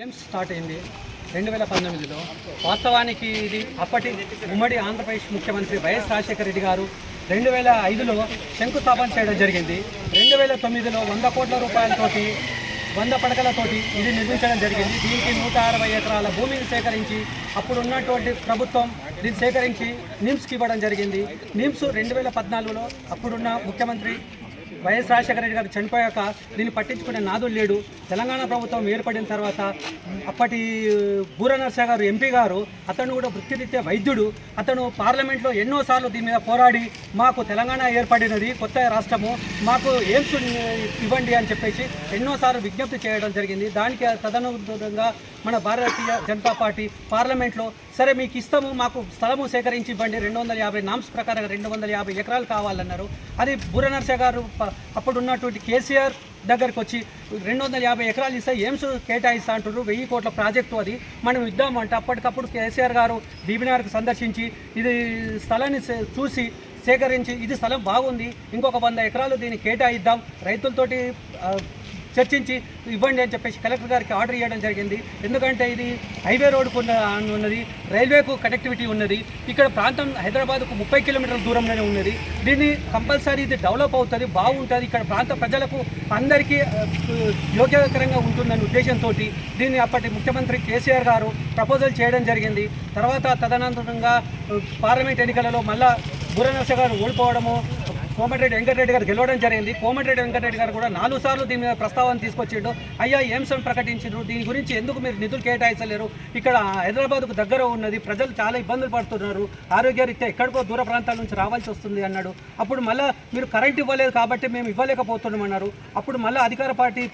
Games start అయింది రెండు వేల పంతొమ్మిదిలో. వాస్తవానికి ఇది అప్పటి ఉమ్మడి ఆంధ్రప్రదేశ్ ముఖ్యమంత్రి వైఎస్ రాజశేఖర రెడ్డి గారు రెండు వేల ఐదులో శంకుస్థాపన చేయడం జరిగింది. రెండు వేల తొమ్మిదిలో వంద కోట్ల రూపాయలతోటి వంద పడకలతోటి ఇది నిర్మించడం జరిగింది. దీనికి నూట అరవై ఎకరాల భూమిని సేకరించి అప్పుడు ఉన్నటువంటి ప్రభుత్వం దీన్ని సేకరించి నిమ్స్కి ఇవ్వడం జరిగింది. నిమ్స్ రెండు వేల పద్నాలుగులో అప్పుడున్న ముఖ్యమంత్రి వైఎస్ రాజశేఖర రెడ్డి గారు చనిపోయాక దీన్ని పట్టించుకునే నాదులు లేడు. తెలంగాణ ప్రభుత్వం ఏర్పడిన తర్వాత అప్పటి బూర గారు ఎంపీ గారు అతను కూడా వృత్తిరీత్యా వైద్యుడు. అతను పార్లమెంట్లో ఎన్నోసార్లు దీని మీద పోరాడి మాకు తెలంగాణ ఏర్పడినది కొత్త రాష్ట్రము మాకు ఎయిమ్స్ ఇవ్వండి అని చెప్పేసి ఎన్నోసార్లు విజ్ఞప్తి చేయడం జరిగింది. దానికి తదనుగుణంగా మన భారతీయ జనతా పార్టీ పార్లమెంట్లో సరే మీకు ఇస్తాము మాకు స్థలము సేకరించి ఇవ్వండి రెండు వందల యాభై నామ్స్ ప్రకారం రెండు వందల యాభై ఎకరాలు కావాలన్నారు. అది బుర్ర నర్సయ్య గారు అప్పుడు ఉన్నటువంటి కేసీఆర్ దగ్గరికి వచ్చి రెండు వందల యాభై ఎకరాలు ఇస్తే ఏమ్స్ కేటాయిస్తా అంటున్నారు. వెయ్యి కోట్ల ప్రాజెక్టు అది. మనం ఇద్దామంటే అప్పటికప్పుడు కేసీఆర్ గారు బీబీనార్కి సందర్శించి ఇది స్థలాన్ని చూసి సేకరించి ఇది స్థలం బాగుంది. ఇంకొక వంద ఎకరాలు దీన్ని కేటాయిద్దాం. రైతులతోటి చర్చించి ఇవ్వండి అని చెప్పేసి కలెక్టర్ గారికి ఆర్డర్ ఇవ్వడం జరిగింది. ఎందుకంటే ఇది హైవే రోడ్కు ఉన్నది రైల్వేకు కనెక్టివిటీ ఉన్నది. ఇక్కడ ప్రాంతం హైదరాబాద్కు ముప్పై కిలోమీటర్ల దూరంలోనే ఉన్నది. దీన్ని కంపల్సరీ ఇది డెవలప్ అవుతుంది బాగుంటుంది. ఇక్కడ ప్రాంత ప్రజలకు అందరికీ యోగ్యకరంగా ఉంటుందనే ఉద్దేశంతో దీన్ని అప్పటి ముఖ్యమంత్రి కేసీఆర్ గారు ప్రపోజల్ చేయడం జరిగింది. తర్వాత తదనంతరంగా పార్లమెంట్ ఎన్నికలలో మళ్ళా బుర్రనర్స గారు ఓడిపోవడము కోమటిరెడ్డి వెంకటరెడ్డి గారు గెలవడం జరిగింది. కోమటిరెడ్డి వెంకటరెడ్డి గారు కూడా నాలుగు సార్లు దీని మీద ప్రస్తావన తీసుకొచ్చిండు. అయ్యా ఏంసం ప్రకటించారు దీని గురించి ఎందుకు మీరు నిధులు కేటాయించలేరు? ఇక్కడ హైదరాబాద్కు దగ్గర ఉన్నది ప్రజలు చాలా ఇబ్బందులు పడుతున్నారు. ఆరోగ్యరీత్యా ఎక్కడికో దూర ప్రాంతాల నుంచి రావాల్సి వస్తుంది అన్నాడు. అప్పుడు మళ్ళీ మీరు కరెంట్ ఇవ్వలేదు కాబట్టి మేము ఇవ్వలేకపోతున్నాం అన్నారు. అప్పుడు మళ్ళీ అధికార పార్టీ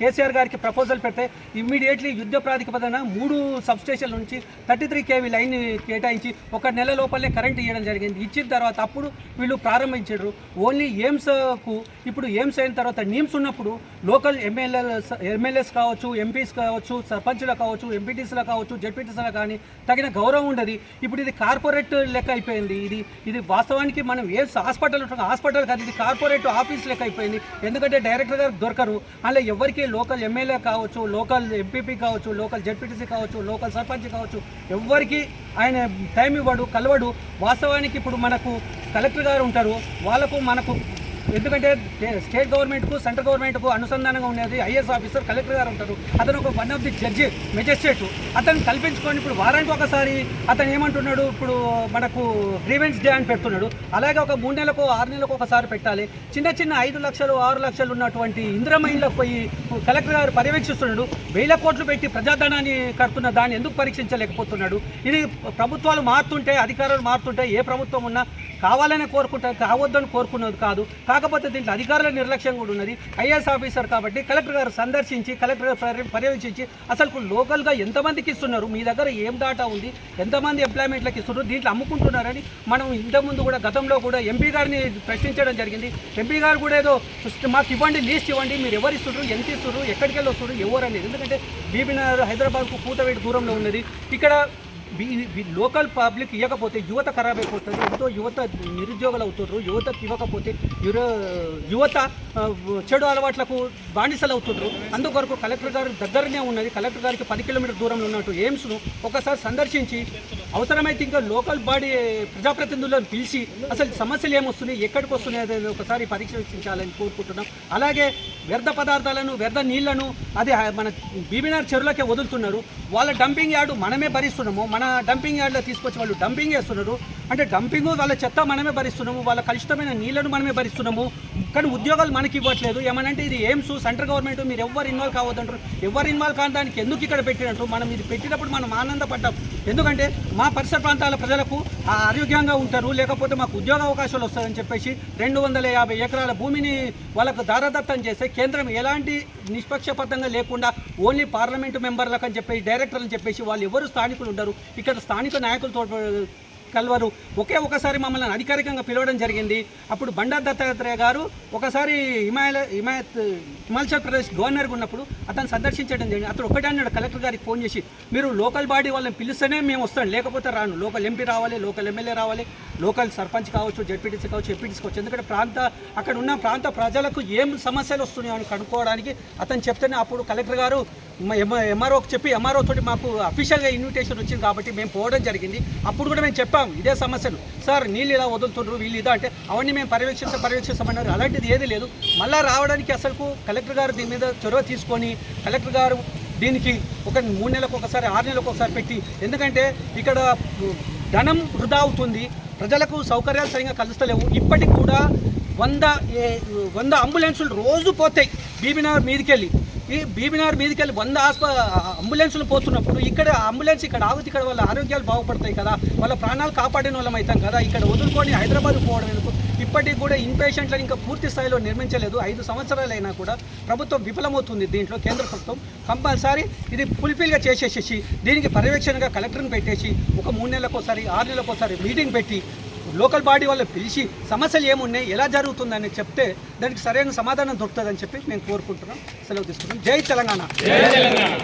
కేసీఆర్ గారికి ప్రపోజల్ పెడితే ఇమ్మీడియట్లీ యుద్ధ ప్రాతిపదన మూడు సబ్స్టేషన్ల నుంచి థర్టీ త్రీ కేవీ లైన్ కేటాయించి ఒక నెల లోపలే కరెంట్ ఇవ్వడం జరిగింది. ఇచ్చిన తర్వాత అప్పుడు వీళ్ళు ప్రారంభించారు ఓన్లీ ఎయిమ్స్కు ఇప్పుడు ఎయిమ్స్ అయిన తర్వాత నీమ్స్ ఉన్నప్పుడు లోకల్ ఎమ్మెల్యే ఎమ్మెల్యేస్ కావచ్చు ఎంపీస్ కావచ్చు సర్పంచ్లు కావచ్చు ఎంపీటీసీలు కావచ్చు జెడ్పీటీసీలు కానీ తగిన గౌరవం ఉండదు. ఇప్పుడు ఇది కార్పొరేట్ లెక్క అయిపోయింది. ఇది ఇది వాస్తవానికి మనం ఏ హాస్పిటల్ ఉంటుంది. హాస్పిటల్ కాదు ఇది కార్పొరేట్ ఆఫీస్ లెక్క అయిపోయింది. ఎందుకంటే డైరెక్టర్ గారు దొరకరు. అలా ఎవరికి లోకల్ ఎమ్మెల్యే కావచ్చు లోకల్ ఎంపీపీ కావచ్చు లోకల్ జెడ్పీటీసీ కావచ్చు లోకల్ సర్పంచ్ కావచ్చు ఎవరికి ఆయన టైం ఇవ్వడు కలవడు. వాస్తవానికి ఇప్పుడు మనకు కలెక్టర్ గారు ఉంటారు. వాళ్ళకు మనకు ఎందుకంటే స్టేట్ గవర్నమెంట్కు సెంట్రల్ గవర్నమెంట్కు అనుసంధానంగా ఉండేది ఐఏఎస్ ఆఫీసర్ కలెక్టర్ గారు ఉంటారు అతను ఒక one of the judge magistrate అతను కల్పించుకొని ఇప్పుడు వారానికి ఒకసారి అతను ఏమంటున్నాడు ఇప్పుడు మనకు గ్రీవెన్స్ డే అని పెడుతున్నాడు. అలాగే ఒక మూడు నెలలకు ఆరు నెలలకు ఒకసారి పెట్టాలి. చిన్న చిన్న ఐదు లక్షలు ఆరు లక్షలు ఉన్నటువంటి ఇంద్రమహిళకు పోయి కలెక్టర్ గారు పర్యవేక్షిస్తున్నాడు. వేల కోట్లు పెట్టి ప్రజాధనాన్ని కడుతున్న దాన్ని ఎందుకు పరీక్షించలేకపోతున్నాడు? ఇది ప్రభుత్వాలు మారుతుంటే అధికారులు మారుతుంటే ఏ ప్రభుత్వం ఉన్నా కావాలని కోరుకుంటారు కావద్దని కోరుకున్నది కాదు. కాకపోతే దీంట్లో అధికారుల నిర్లక్ష్యం కూడా ఉన్నది. ఐఏఎస్ ఆఫీసర్ కాబట్టి కలెక్టర్ గారు సందర్శించి కలెక్టర్ గారు పర్యవేక్షించి అసలు లోకల్గా ఎంతమందికి ఇస్తున్నారు? మీ దగ్గర ఏం డాటా ఉంది? ఎంతమంది ఎంప్లాయ్మెంట్లకు ఇస్తున్నారు? దీంట్లో అమ్ముకుంటున్నారని మనం ఇంతకుముందు కూడా గతంలో కూడా ఎంపీ గారిని ప్రశ్నించడం జరిగింది. ఎంపీ గారు కూడా ఏదో మాకు ఇవ్వండి లీస్ట్ ఇవ్వండి మీరు ఎవరు ఇస్తున్నారు ఎంత ఇస్తున్నారు ఎక్కడికి వెళ్ళి వస్తున్నారు ఎవరు అనేది. ఎందుకంటే బీబీనగర్ హైదరాబాద్కు కూతవేటి దూరంలో ఉన్నది. ఇక్కడ లోకల్ పబ్లిక్ ఇవ్వకపోతే యువత ఖరాబ్ అయిపోతుంది ఎంతో యువత నిరుద్యోగులు అవుతున్నారు యువత ఇవ్వకపోతే యువత చెడు అలవాట్లకు బానిసలు అవుతున్నారు అందుకొరకు కలెక్టర్ గారు దగ్గరనే ఉన్నది. కలెక్టర్ గారికి పది కిలోమీటర్ దూరంలో ఉన్నట్టు ఎయిమ్స్ను ఒకసారి సందర్శించి అవసరమైతే ఇంకా లోకల్ బాడీ ప్రజాప్రతినిధులను పిలిచి అసలు సమస్యలు ఏమొస్తున్నాయి ఎక్కడికి వస్తున్నాయి అనేది ఒకసారి పరీక్షించాలని కోరుకుంటున్నాం. అలాగే వ్యర్థ పదార్థాలను వ్యర్థ నీళ్ళను అది మన బీబీనార్ చెరువులకే వదులుతున్నారు. వాళ్ళ డంపింగ్ యార్డు మనమే భరిస్తున్నాము. మన డంపింగ్ యార్డ్లో తీసుకొచ్చి వాళ్ళు డంపింగ్ చేస్తున్నారు. అంటే డంపింగ్ వాళ్ళ చెత్త మనమే భరిస్తున్నాము వాళ్ళ కలుషితమైన నీళ్ళను మనమే భరిస్తున్నాము కానీ ఉద్యోగాలు మనకి ఇవ్వట్లేదు. ఏమనంటే ఇది ఎయిమ్స్ సెంట్రల్ గవర్నమెంట్ మీరు ఎవరు ఇన్వాల్వ్ కావద్దంటారు. ఎవరు ఇన్వాల్వ్ కాని దానికి ఎందుకు ఇక్కడ పెట్టినట్టు? మనం ఇది పెట్టినప్పుడు మనం ఆనందపడ్డాం. ఎందుకంటే మా పరిసర ప్రాంతాల ప్రజలకు ఆ ఆరోగ్యంగా ఉంటారు లేకపోతే మాకు ఉద్యోగ అవకాశాలు వస్తాయని చెప్పేసి రెండు వందల యాభై ఎకరాల భూమిని వాళ్ళకు దారదత్తం చేస్తే కేంద్రం ఎలాంటి నిష్పక్షపాతంగా లేకుండా ఓన్లీ పార్లమెంటు మెంబర్లకు అని చెప్పేసి డైరెక్టర్లు అని చెప్పేసి వాళ్ళు ఎవరు స్థానికులు ఉండరు. ఇక్కడ స్థానిక నాయకులతో కలవరు ఒకే ఒకసారి మమ్మల్ని అధికారికంగా పిలవడం జరిగింది. అప్పుడు బండార్ దత్తాత్రేయ గారు ఒకసారి హిమాలయ హిమాయత్ హిమాచల్ ప్రదేశ్ గవర్నర్గా ఉన్నప్పుడు అతను సందర్శించడం జరిగింది. అతను ఒకటే అన్నాడు కలెక్టర్ గారికి ఫోన్ చేసి మీరు లోకల్ బాడీ వాళ్ళని పిలిస్తేనే మేము వస్తాం లేకపోతే రాను. లోకల్ ఎంపీ రావాలి లోకల్ ఎమ్మెల్యే రావాలి లోకల్ సర్పంచ్ కావచ్చు జడ్పీటీసీ కావచ్చు ఎంపీటీసీ కావచ్చు. ఎందుకంటే ప్రాంత అక్కడ ఉన్న ప్రాంత ప్రజలకు ఏం సమస్యలు వస్తున్నాయో అని కనుక్కోవడానికి అతను చెప్తేనే అప్పుడు కలెక్టర్ గారు ఎంఆర్ఓకి చెప్పి ఎంఆర్ఓ తోటి మాకు అఫీషియల్గా ఇన్విటేషన్ వచ్చింది కాబట్టి మేము పోవడం జరిగింది. అప్పుడు కూడా మేము చెప్పాము ఇదే సమస్యను సార్ నీళ్ళు ఇలా వదులుతుండ్రు వీళ్ళు ఇదా అంటే అవన్నీ మేము పర్యవేక్షిస్తాం పర్యవేక్షిస్తామన్నారు అలాంటిది ఏది లేదు. మళ్ళీ రావడానికి అసలు కలెక్టర్ గారు దీని మీద చొరవ తీసుకొని కలెక్టర్ గారు దీనికి ఒక మూడు నెలలకు ఒకసారి ఆరు నెలలకు ఒకసారి పెట్టి ఎందుకంటే ఇక్కడ ధనం వృధా అవుతుంది ప్రజలకు సౌకర్యాలు సరిగా కలుస్తలేవు. ఇప్పటికి కూడా వంద ఏ- వంద అంబులెన్సులు రోజు పోతాయి. బీబీనగర్ మీదకెళ్ళి. ఈ బీబీనగర్ మీదకెళ్ళి వంద ఆస్ప అంబులెన్సులు పోతున్నప్పుడు ఇక్కడ అంబులెన్స్ ఇక్కడ ఆగుతి ఇక్కడ వాళ్ళ ఆరోగ్యాలు బాగుపడతాయి కదా వాళ్ళ ప్రాణాలు కాపాడిన వాళ్ళం అవుతాం కదా ఇక్కడ వదులుకొని హైదరాబాద్ పోవడం ఎందుకు? ఇప్పటికి కూడా ఇన్ పేషెంట్లను ఇంకా పూర్తి స్థాయిలో నిర్మించలేదు. ఐదు సంవత్సరాలైనా కూడా ప్రభుత్వం విఫలమవుతుంది దీంట్లో కేంద్ర ప్రభుత్వం కంపల్సరీ ఇది ఫుల్ఫిల్గా చేసేసేసి దీనికి పర్యవేక్షణగా కలెక్టర్ని పెట్టేసి ఒక మూడు నెలలకు ఒకసారి ఆరు నెలలకు ఒకసారి మీటింగ్ పెట్టి లోకల్ బాడీ వాళ్ళు పిలిచి సమస్యలు ఏమున్నాయి ఎలా జరుగుతుందని చెప్తే దానికి సరైన సమాధానం దొరుకుతుందని చెప్పి మేము కోరుకుంటున్నాం. సెలవు తీసుకుంటాం జై తెలంగాణ.